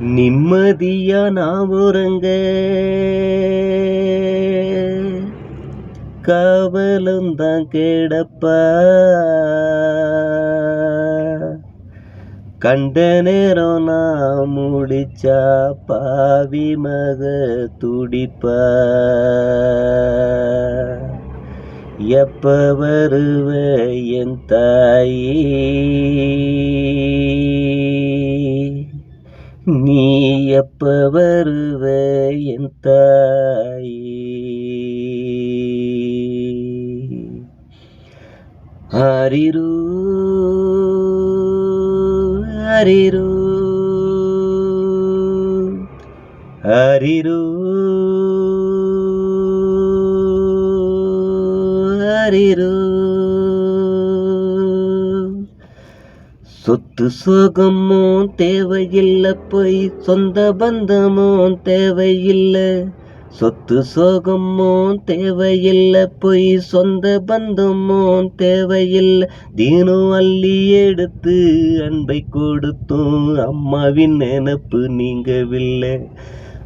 நிம்மதியா நான் உறங்க. காவலும் தான் கேடப்பா. கண்ட நேரம் நான் முடிச்சா பாவி மக துடிப்பா. எப்ப வருவ என் தாயே? நீ எப்ப வருவ என் தாயே? ஹரிரு ஹரிரு ஹரிரு ஹரிரு சொத்து சோகமோ தேவையில்லை போய் சொந்த பந்தமோ தேவையில்லை. சொத்து சோகமோ தேவையில்லை போய் சொந்த பந்தமோ தேவையில்லை. தினம் அள்ளி எடுத்து அன்பை கொடுத்தும் அம்மாவின் நினப்பு நீங்கவில்லை.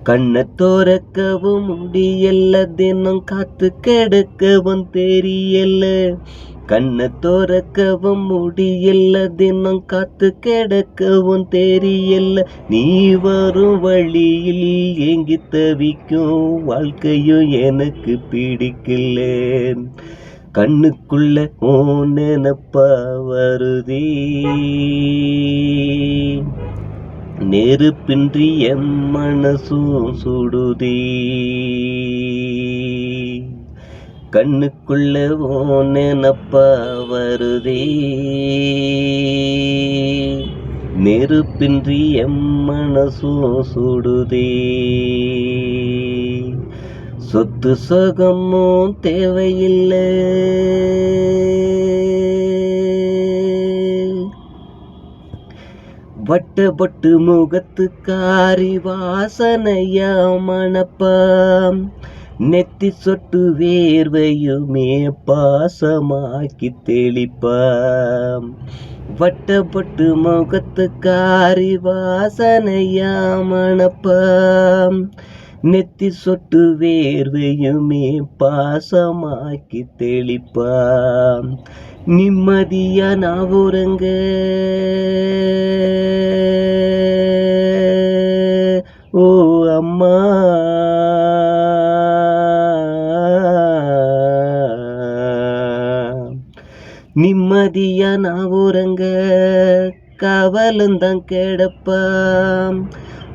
கண்ணை தோறக்கவும் முடியல தினம் காத்து கெடுக்கவும் தெரியல. கண்ணை தோறக்கவும் முடியல தினம் காத்து கெடுக்கவும் தெரியல. நீ வரும் வழியில் ஏங்கி தவிக்கும் வாழ்க்கையும் எனக்கு பிடிக்கல. கண்ணுக்குள்ள ஓ நினப்பா வருதே. நெருப்பின்றி என் மனசும் சுடுதே. கண்ணுக்குள்ள ஓ நினப்பா வருதே. நெருப்பின்றி எம் மனசும் சுடுதே. சொத்து சுகமும் தேவையில்லை. வட்ட பட்டு முகத்துக்காரி வாசனையா மணப்பாம் நெத்தி சொட்டு வேர்வையுமே பாசமாக்கி தெளிப்பாம் வட்டப்பட்டு முகத்துக்காரி வாசனையா மணப்பாம் நெத்தி சொட்டு வேர்வையுமே பாசமாக்கி தெளிப்பாம் நிம்மதியா நான் உறங்க. ஓ அம்மா. நிம்மதியா நான் உறங்க. கவலந்தான் தான்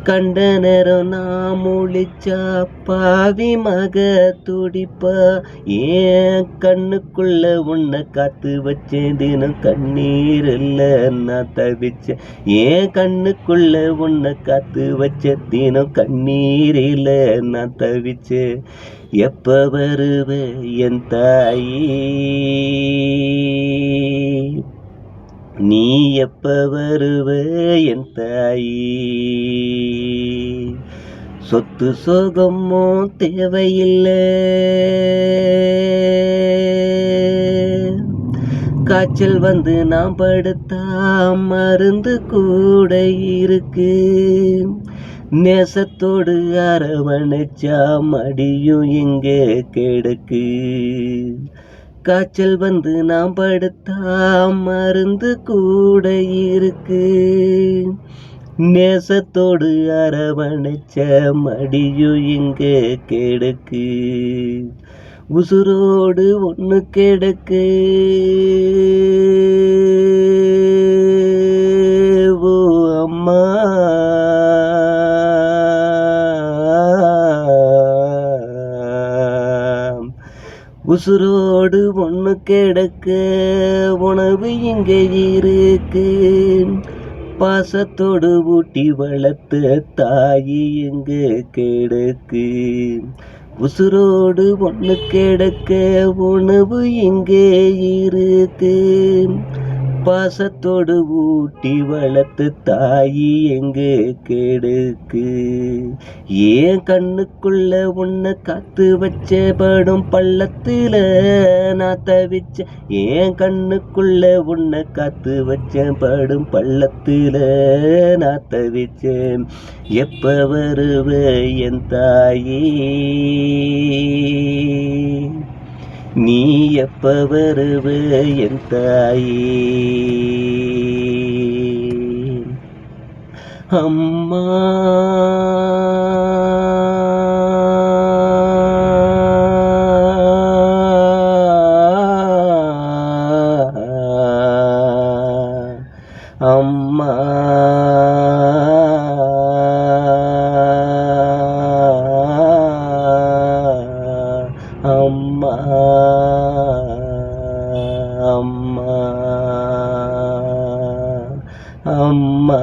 கிடப்பாம் நாம் ஒழிச்சா பாவி மக துடிப்பா. ஏன் கண்ணுக்குள்ள உன்னை காத்து வச்சேன்? தினம் கண்ணீர் இல்ல நான் தவிச்சேன். ஏன் கண்ணுக்குள்ள உன்னை காத்து வச்ச தினம் கண்ணீர் இல்ல நான் தவிச்சேன். எப்போ வருவ என் தாயே? நீ எப்ப வருவ என் தாயி? சொத்து சோகமோ தேவையில்லை. காய்ச்சல் வந்து நான் படுத்தா மருந்து கூட இருக்கு. நேசத்தோடு அரவணைச்சா மடியும் இங்கே கிடக்கு. காய்ச்சல் வந்து நாம் படுத்தா மருந்து கூட இருக்கு. நேசத்தோடு அரவணைச்ச மடியும் இங்கே கெடுக்கு. உசுரோடு ஒன்று கெடுக்கு. உசுரோடு ஒன்று கிடக்க உணவு இங்கே இருக்கு. பாசத்தோடு ஊட்டி வளர்த்த தாயி எங்கே கிடக்கு. உசுரோடு ஒன்று கிடக்க உணவு இங்கே இருக்கு. பாசத்தோடு ஊட்டி வளர்த்து தாயி எங்க கெடுக்கு? ஏன் கண்ணுக்குள்ள உன்னை காத்து வச்ச படும் பள்ளத்தில் நான் தவிச்ச? ஏன் கண்ணுக்குள்ள உன்னை காத்து வச்ச படும் பள்ளத்தில் நான் தவிச்சேன்? எப்ப வருவ என் தாயே? நீ எப்ப வருவ என் தாயே? அம்மா. அம்மா